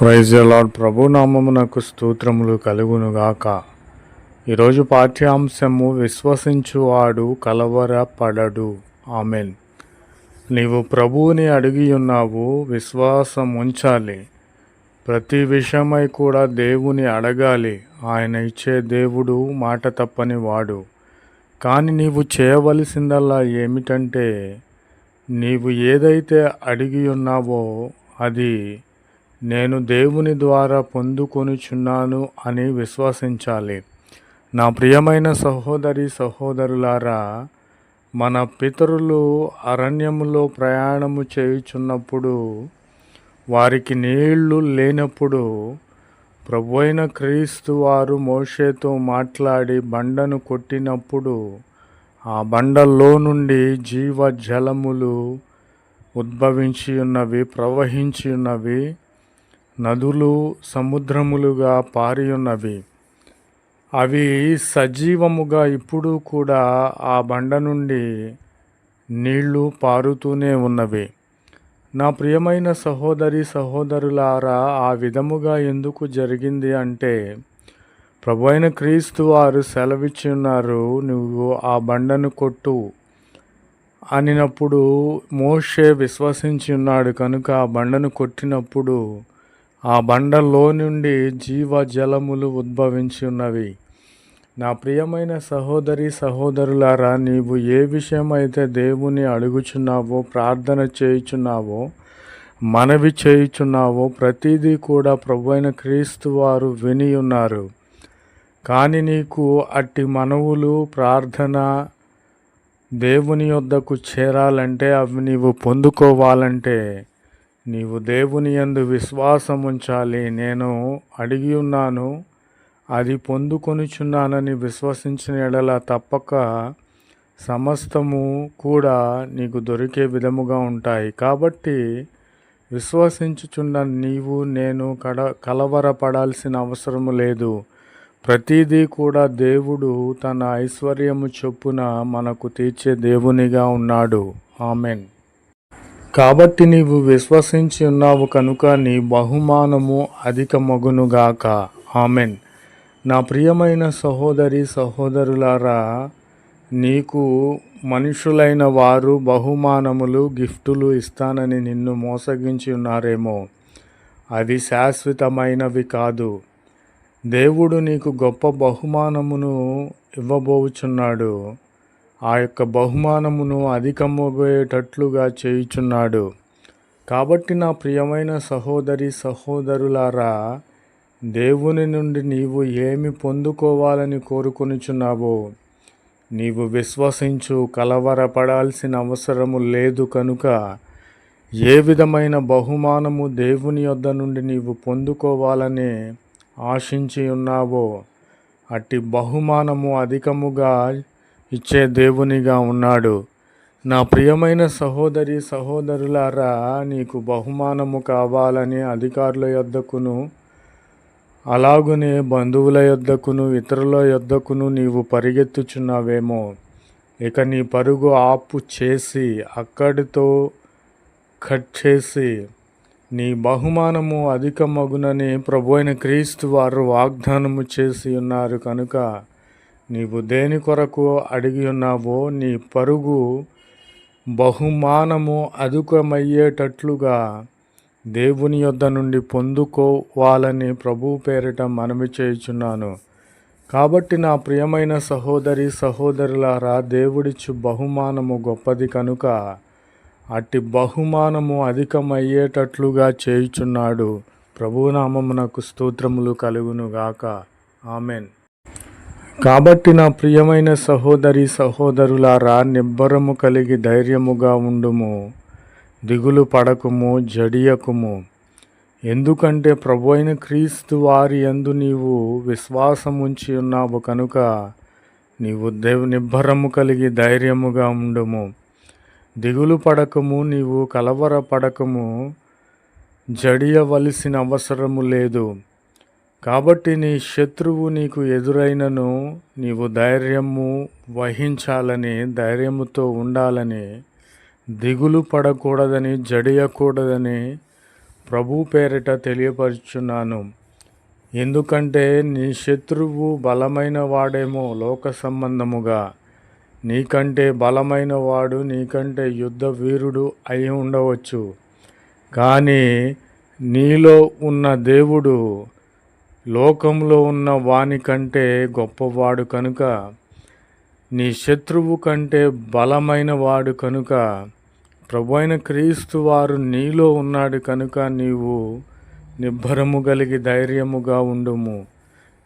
Praise lord ప్రభునామమునకు స్తోత్రములు కలుగునుగాక ఈరోజు పాఠ్యాంశము విశ్వసించువాడు కలవరపడడు. ఆమెన్ నీవు ప్రభువుని అడిగి ఉన్నావు విశ్వాసం ఉంచాలి ప్రతి విషయమై కూడా దేవుని అడగాలి. ఆయన ఇచ్చే దేవుడు మాట తప్పని వాడు. కానీ నీవు చేయవలసిందల్లా ఏమిటంటే నీవు ఏదైతే అడిగి ఉన్నావో అది నేను దేవుని ద్వారా పొందుకొనుచున్నాను అని విశ్వసించాలి. నా ప్రియమైన సహోదరి సహోదరులారా మన పితరులు అరణ్యములో ప్రయాణము చేయుచున్నప్పుడు వారికి నీళ్ళు లేనప్పుడు ప్రభు అయిన క్రీస్తు వారు మోషేతో మాట్లాడి బండను కొట్టినప్పుడు ఆ బండలో నుండి జీవ జలములు ఉద్భవించి ఉన్నవి ప్రవహించి ఉన్నవి నదులు సముద్రములుగా పారి ఉన్నవి అవి సజీవముగా ఇప్పుడు కూడా ఆ బండ నుండి నీళ్ళు పారుతూనే ఉన్నవి. నా ప్రియమైన సహోదరి సహోదరులారా ఆ విధముగా ఎందుకు జరిగింది అంటే ప్రభు అయిన క్రీస్తు వారు సెలవిచ్చి ఉన్నారు నువ్వు ఆ బండను కొట్టు అనినప్పుడు మోషే విశ్వసించి ఉన్నాడు. కనుక ఆ బండను కొట్టినప్పుడు ఆ బండలో నుండి జీవ జలములు ఉద్భవించి ఉన్నవి. నా ప్రియమైన సహోదరి సహోదరులారా నీవు ఏ విషయమైతే దేవుని అడుగుచున్నావో ప్రార్థన చేయుచున్నావో మనవి చేయుచున్నావో ప్రతిదీ కూడా ప్రభు అయిన క్రీస్తు వారు విని ఉన్నారు. కానీ నీకు అట్టి మనవులు ప్రార్థన దేవుని యొద్దకు చేరాలంటే అవి నీవు పొందుకోవాలంటే నీవు దేవుని యందు విశ్వాసం ఉంచాలి నేను అడిగి ఉన్నాను అది పొందుకొనిచున్నానని విశ్వసించిన ఎడల తప్పక సమస్తము కూడా నీకు దొరికే విధముగా ఉంటాయి. కాబట్టి విశ్వసించుచున్న నీవు నేను కడ కలవరపడాల్సిన అవసరము లేదు. ప్రతిదీ కూడా దేవుడు తన ఐశ్వర్యము చొప్పున మనకు తీర్చే దేవునిగా ఉన్నాడు. ఆమెన్. కాబట్టి నీవు విశ్వసించి ఉన్నావు కనుక నీ బహుమానము అధికమగునుగాక. ఆమెన్. నా ప్రియమైన సహోదరి సహోదరులారా నీకు మనుషులైన వారు బహుమానములు గిఫ్టులు ఇస్తానని నిన్ను మోసగించి ఉన్నారేమో. అవి శాశ్వతమైనవి కాదు. దేవుడు నీకు గొప్ప బహుమానమును ఇవ్వబోచున్నాడు. ఆ యొక్క బహుమానమును అధికమోగేటట్లుగా చేయుచున్నాడు. కాబట్టి నా ప్రియమైన సహోదరి సహోదరులారా దేవుని నుండి నీవు ఏమి పొందుకోవాలని కోరుకొనుచున్నావో నీవు విశ్వసించు కలవరపడాల్సిన అవసరము లేదు కనుక ఏ విధమైన బహుమానము దేవుని యొద్ద నుండి నీవు పొందుకోవాలని ఆశించి ఉన్నావో అట్టి బహుమానము అధికముగా ఇచ్చే దేవునిగా ఉన్నాడు. నా ప్రియమైన సహోదరి సహోదరులారా నీకు బహుమానము కావాలని అధికారుల యొద్దకును అలాగునే బంధువుల యొద్దకును ఇతరుల యొద్దకును నీవు పరిగెత్తుచున్నావేమో. ఇక నీ పరుగు ఆపు చేసి అక్కడితో కట్ చేసి నీ బహుమానము అధికమగునని ప్రభు అయిన క్రీస్తు వారు వాగ్దానము చేసి ఉన్నారు కనుక నీవు దేని కొరకు అడిగి ఉన్నావో నీ పరుగు బహుమానము అధికమయ్యేటట్లుగా దేవుని యొద్ద నుండి పొందుకోవాలని ప్రభు పేరిట మనవి చేయుచున్నాను. కాబట్టి నా ప్రియమైన సహోదరి సహోదరులారా దేవుడిచ్చు బహుమానము గొప్పది కనుక అట్టి బహుమానము అధికమయ్యేటట్లుగా చేయుచున్నాడు. ప్రభునామమునకు స్తోత్రములు కలుగునుగాక. ఆమెన్. కాబట్టి నా ప్రియమైన సహోదరి సహోదరులారా నిబ్బరము కలిగి ధైర్యముగా ఉండుము దిగులు పడకుము జడియకుము. ఎందుకంటే ప్రభు అయిన క్రీస్తు వారి యందు నీవు విశ్వాసం ఉంచి ఉన్నావు కనుక నీవు దేవు నిబ్బరము కలిగి ధైర్యముగా ఉండుము. దిగులు పడకము నీవు కలవర పడకము జడియవలసిన అవసరము లేదు. కాబట్టి నీ శత్రువు నీకు ఎదురైనను నీవు ధైర్యము వహించాలని ధైర్యముతో ఉండాలని దిగులు పడకూడదని జడియకూడదని ప్రభు పేరిట తెలియపరుచున్నాను. ఎందుకంటే నీ శత్రువు బలమైన వాడేమో లోక సంబంధముగా. నీకంటే బలమైన వాడు నీకంటే యుద్ధ వీరుడు అయి ఉండవచ్చు. కానీ నీలో ఉన్న దేవుడు లోకంలో ఉన్న వాని కంటే గొప్పవాడు కనుక నీ శత్రువు కంటే బలమైన వాడు కనుక ప్రభు అయిన క్రీస్తు వారు నీలో ఉన్నాడు కనుక నీవు నిబ్బరము కలిగి ధైర్యముగా ఉండుము.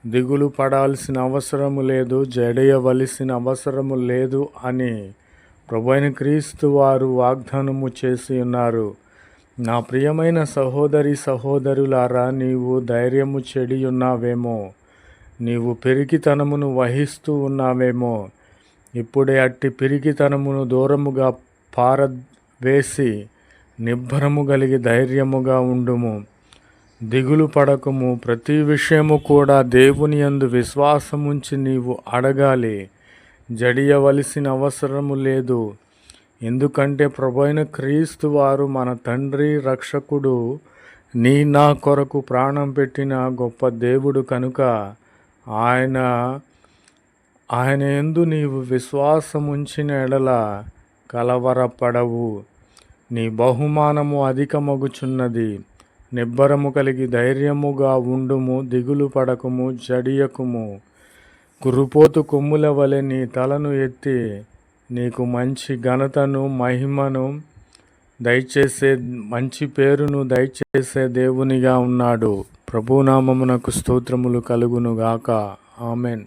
దిగులు పడాల్సిన అవసరము లేదు జడేయవలసిన అవసరము లేదు అని ప్రభు అయిన క్రీస్తు వారు వాగ్దానము చేసి ఉన్నారు. నా ప్రియమైన సహోదరి సహోదరులారా నీవు ధైర్యము చెడి ఉన్నావేమో నీవు పెరిగితనమును వహిస్తూ ఉన్నావేమో ఇప్పుడే అట్టి పిరికితనమును దూరముగా పారవేసి నిబ్బరము కలిగి ధైర్యముగా ఉండుము. దిగులు పడకము. ప్రతి విషయము కూడా దేవుని యందు విశ్వాసముంచి నీవు అడగాలి. జడియవలసిన అవసరము లేదు. ఎందుకంటే ప్రభైన క్రీస్తు వారు మన తండ్రి రక్షకుడు నీ నా కొరకు ప్రాణం పెట్టిన గొప్ప దేవుడు కనుక ఆయన ఆయన ఎందు నీవు విశ్వాసముంచిన ఎడల కలవరపడవు. నీ బహుమానము అధికమగుచున్నది. నిబ్బరము కలిగి ధైర్యముగా ఉండుము దిగులు పడకము జడియకుము కురుపోతు కొమ్ముల వలె నీ తలను ఎత్తి నీకు మంచి ఘనతను మహిమను దయచేసే మంచి పేరును దయచేసే దేవునిగా ఉన్నాడు. ప్రభునామమునకు స్తోత్రములు కలుగునుగాక. ఆమెన్.